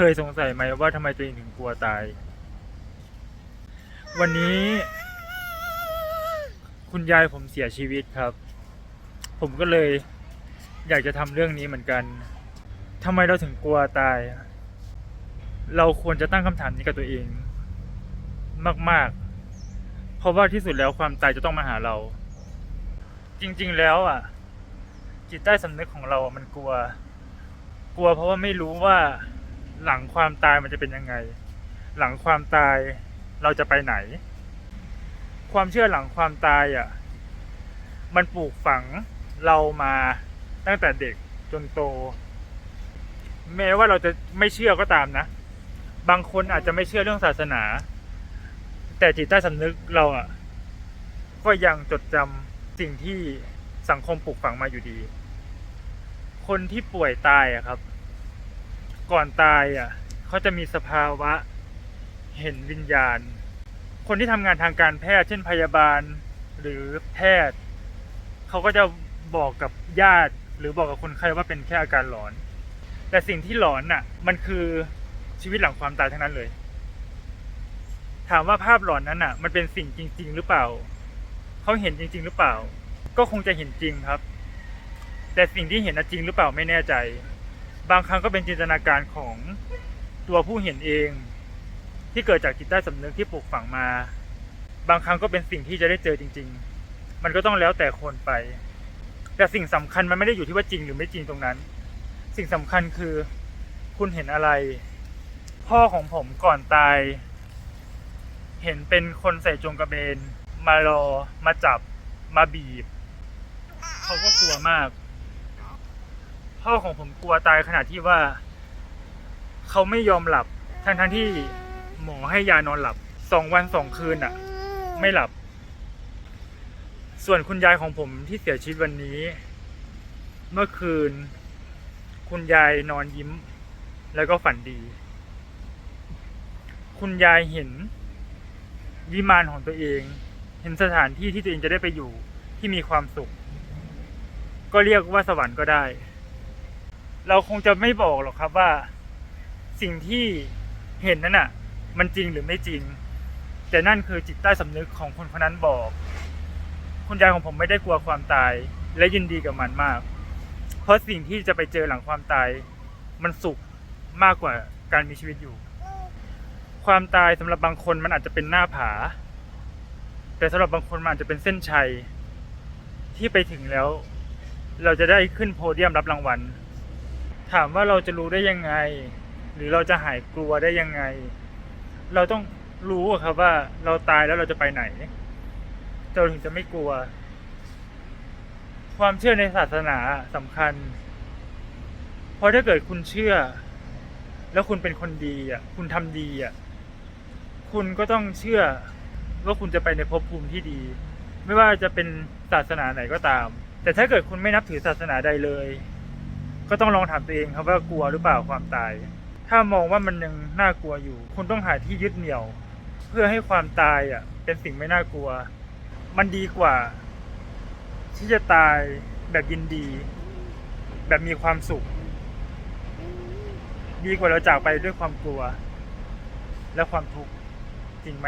เคยสงสัยไหมว่าทำไมตัวเองถึงกลัวตาย วันนี้ คุณยายผมเสียชีวิตครับ ผมก็เลยอยากจะทำเรื่องนี้เหมือนกันทำไมเราถึงกลัวตาย เราควรจะตั้งคำถามนี้กับตัวเอง มาก ๆ เพราะว่าที่สุดแล้วความตายจะต้องมาหาเรา จริง ๆ แล้วอะ จิตใต้สำนึกของเราอะมันกลัว กลัวเพราะว่าไม่รู้ว่า หลังความตายมันจะเป็นยังไง หลังความตายเราจะไปไหน ความเชื่อหลังความตายอะ มันปลูกฝังเรามาตั้งแต่เด็กจนโต แม้ว่าเราจะไม่เชื่อก็ตามนะ บางคนอาจจะไม่เชื่อเรื่องศาสนา แต่จิตใต้สำนึกเราอะ ก็ยังจดจำสิ่งที่สังคมปลูกฝังมาอยู่ดี คนที่ป่วยตายอะครับ ก่อนตายอะเขาจะมีสภาวะเห็นวิญญาณ คนที่ทำงานทางการแพทย์เช่นพยาบาลหรือแพทย์เขาก็จะบอกกับญาติ หรือบอกกับคนไข้ว่าเป็นแค่อาการหลอน แต่สิ่งที่หลอนน่ะ มันคือชีวิตหลังความตายทั้งนั้นเลย ถามว่าภาพหลอนนั้นน่ะ มันเป็นสิ่งจริง ๆ หรือเปล่าเขาเห็นจริง ๆ หรือเปล่า ก็คงจะเห็นจริงครับ แต่สิ่งที่เห็นจริงหรือเปล่าไม่แน่ใจ บางครั้งก็เป็นจินตนาการของตัวผู้เห็นเอง ที่เกิดจากจิตใต้สำนึกที่ปลูกฝังมา บางครั้งก็เป็นสิ่งที่จะได้เจอจริง ๆ มันก็ต้องแล้วแต่คนไป แต่สิ่งสำคัญมันไม่ได้อยู่ที่ว่าจริงหรือไม่จริงตรงนั้น สิ่งสำคัญคือคุณเห็นอะไร พ่อของผมก่อนตาย เห็นเป็นคนใส่จงกระเบน มารอ มาจับ มาบีบ เขาก็กลัวมาก พ่อของผมกลัวตายขนาดที่ว่า เขาไม่ยอมหลับ ทั้งทั้งๆที่หมอให้ยานอนหลับสองวันสองคืนอะ ไม่หลับ ส่วนคุณยายของผมที่เสียชีวิตวันนี้ เมื่อคืน คุณยายนอนยิ้ม แล้วก็ฝันดี คุณยายเห็น วิมานของตัวเอง เห็นสถานที่ที่ตัวเองจะได้ไปอยู่ที่มีความสุข ก็เรียกว่าสวรรค์ก็ได้ เราคงจะไม่บอกหรอกครับว่า สิ่งที่เห็นนั้นน่ะ มันจริงหรือไม่จริง แต่นั่นคือจิตใต้สำนึกของคนคนนั้นบอก คุณยายของผมไม่ได้กลัวความตาย และยินดีกับมันมาก เพราะสิ่งที่จะไปเจอหลังความตาย มันสุขมากกว่าการมีชีวิตอยู่ ความตายสำหรับบางคนมันอาจจะเป็นหน้าผา แต่สำหรับบางคนมันอาจจะเป็นเส้นชัยที่ไปถึงแล้ว เราจะได้ขึ้นโพเดียมรับรางวัล ถามว่าเราจะรู้ได้ยังไง หรือเราจะหายกลัวได้ยังไง เราต้องรู้ครับว่าเราตายแล้วเราจะไปไหนเราถึงจะไม่กลัว ความเชื่อในศาสนาสำคัญ เพราะถ้าเกิดคุณเชื่อ แล้วคุณเป็นคนดีอะ คุณทำดีอะ คุณก็ต้องเชื่อว่าคุณจะไปในภพภูมิที่ดี ไม่ว่าจะเป็นศาสนาไหนก็ตาม แต่ถ้าเกิดคุณไม่นับถือศาสนาใดเลย ก็ต้องลองถามตัวเองครับว่ากลัวหรือเปล่าความตาย ถ้ามองว่ามันยังน่ากลัวอยู่ คุณต้องหาที่ยึดเหนี่ยว เพื่อให้ความตายอะ เป็นสิ่งไม่น่ากลัว มันดีกว่า ที่จะตายแบบยินดี แบบมีความสุข ดีกว่าเราจากไปด้วยความกลัว และความทุกข์จริงไหม